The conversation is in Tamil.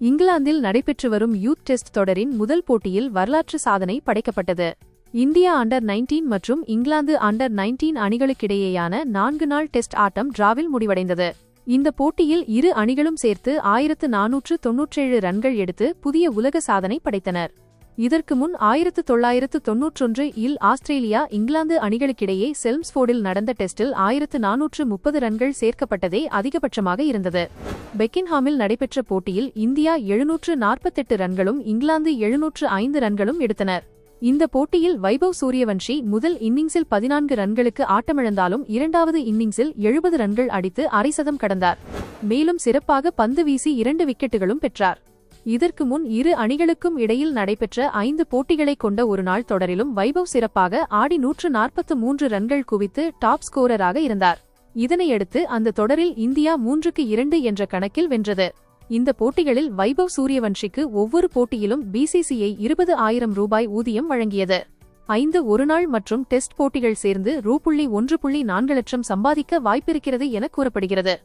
இங்கிலாந்தில் நடைபெற்று வரும் யூத் டெஸ்ட் தொடரின் முதல் போட்டியில் வரலாற்று சாதனை படைக்கப்பட்டது. இந்தியா அண்டர் 19 மற்றும் இங்கிலாந்து அண்டர் 19 அணிகளுக்கிடையேயான நான்கு நாள் டெஸ்ட் ஆட்டம் டிராவில் முடிவடைந்தது. இந்த போட்டியில் இரு அணிகளும் சேர்த்து ஆயிரத்து நானூற்று தொன்னூற்றேழு ரன்கள் எடுத்து புதிய உலக சாதனை படைத்தனர். இதற்கு முன் ஆயிரத்து தொள்ளாயிரத்து தொன்னூற்றொன்று இல் ஆஸ்திரேலியா இங்கிலாந்து அணிகளுக்கிடையே செல்ம்ஸ்போர்டில் நடந்த டெஸ்டில் ஆயிரத்து நானூற்று முப்பது ரன்கள் சேர்க்கப்பட்டதே அதிகபட்சமாக இருந்தது. பெக்கின்ஹாமில் நடைபெற்ற போட்டியில் இந்தியா எழுநூற்று நாற்பத்தெட்டு ரன்களும் இங்கிலாந்து எழுநூற்று ஐந்து ரன்களும் எடுத்தனர். இந்த போட்டியில் வைபவ் சூரியவன்ஷி முதல் இன்னிங்ஸில் பதினான்கு ரன்களுக்கு ஆட்டமிழந்தாலும் இரண்டாவது இன்னிங்ஸில் எழுபது ரன்கள் அடித்து அரைசதம் கடந்தார். மேலும் சிறப்பாக பந்து வீசி இரண்டு விக்கெட்டுகளும் பெற்றார். இதற்கு முன் இரு அணிகளுக்கும் இடையில் நடைபெற்ற ஐந்து போட்டிகளை கொண்ட ஒருநாள் தொடரிலும் வைபவ் சிறப்பாக ஆடி நூற்று நாற்பத்து மூன்று ரன்கள் குவித்து டாப் ஸ்கோரராக இருந்தார். இதனையடுத்து அந்த தொடரில் இந்தியா மூன்றுக்கு இரண்டு என்ற கணக்கில் வென்றது. இந்த போட்டிகளில் வைபவ் சூரியவன்ஷிக்கு ஒவ்வொரு போட்டியிலும் பிசிசிஐ இருபது ஆயிரம் ரூபாய் ஊதியம் வழங்கியது. ஐந்து ஒருநாள் மற்றும் டெஸ்ட் போட்டிகள் சேர்ந்து ரூ புள்ளி ஒன்று புள்ளி நான்கு லட்சம் சம்பாதிக்க வாய்ப்பிருக்கிறது என கூறப்படுகிறது.